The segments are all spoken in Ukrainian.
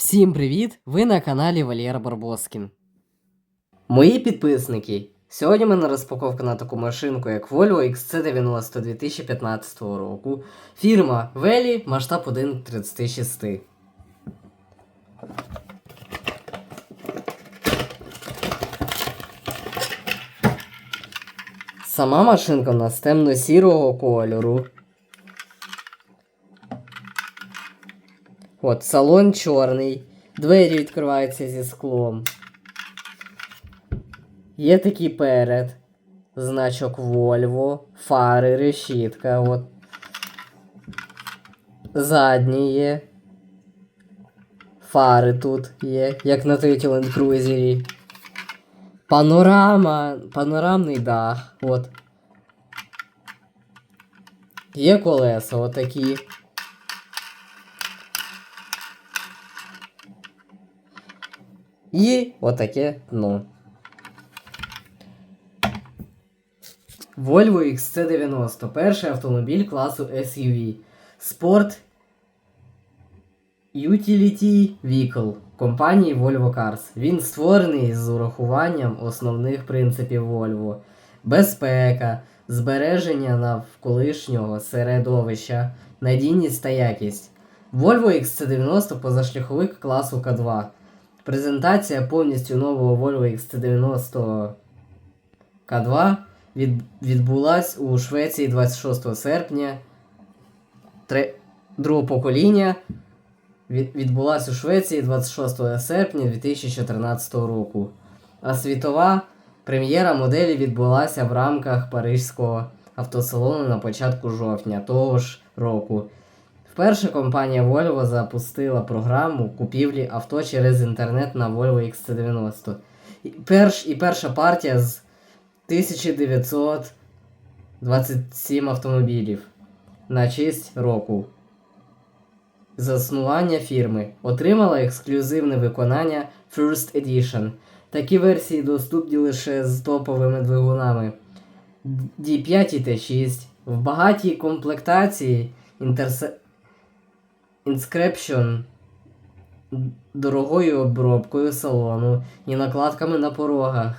Всім привіт! Ви на каналі Валєр Барбоскін. Мої підписники. Сьогодні в мене розпаковка на таку машинку, як Volvo XC90 2015 року. Фірма Велі, масштаб 1.36. Сама машинка у нас темно-сірого кольору. От, салон чорний. Двері відкриваються зі склом. Є такий перед. Значок Volvo, фари, решітка. От. Задні є. Фари тут є, як на Land Cruiser. Панорама, панорамний дах. От. Є колеса отакі. І отаке дно. Volvo XC90 перший автомобіль класу SUV. Sport Utility Vehicle компанії Volvo Cars. Він створений з урахуванням основних принципів Volvo: безпека, збереження навколишнього середовища, надійність та якість. Volvo XC90 позашляховик класу К2. Презентація повністю нового Volvo XC90 К2 від, відбулась у Швеції 26 серпня другого покоління. Від, відбулась у Швеції 26 серпня 2014 року. А світова прем'єра моделі відбулася в рамках Паризького автосалону на початку жовтня того ж року. Вперше компанія Volvo запустила програму купівлі авто через інтернет на Volvo XC90. І, перш, і перша партія з 1927 автомобілів на честь року. Заснування фірми отримала ексклюзивне виконання First Edition. Такі версії доступні лише з топовими двигунами D5 і T6. В багатій комплектації інтерсе... Inscription дорогою обробкою салону і накладками на порогах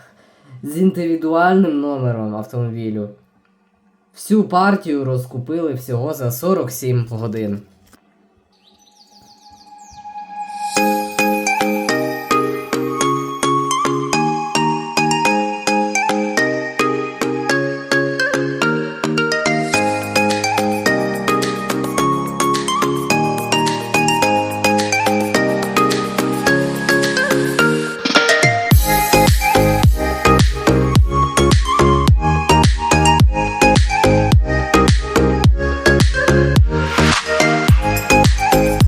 з індивідуальним номером автомобілю. Всю партію розкупили всього за 47 годин.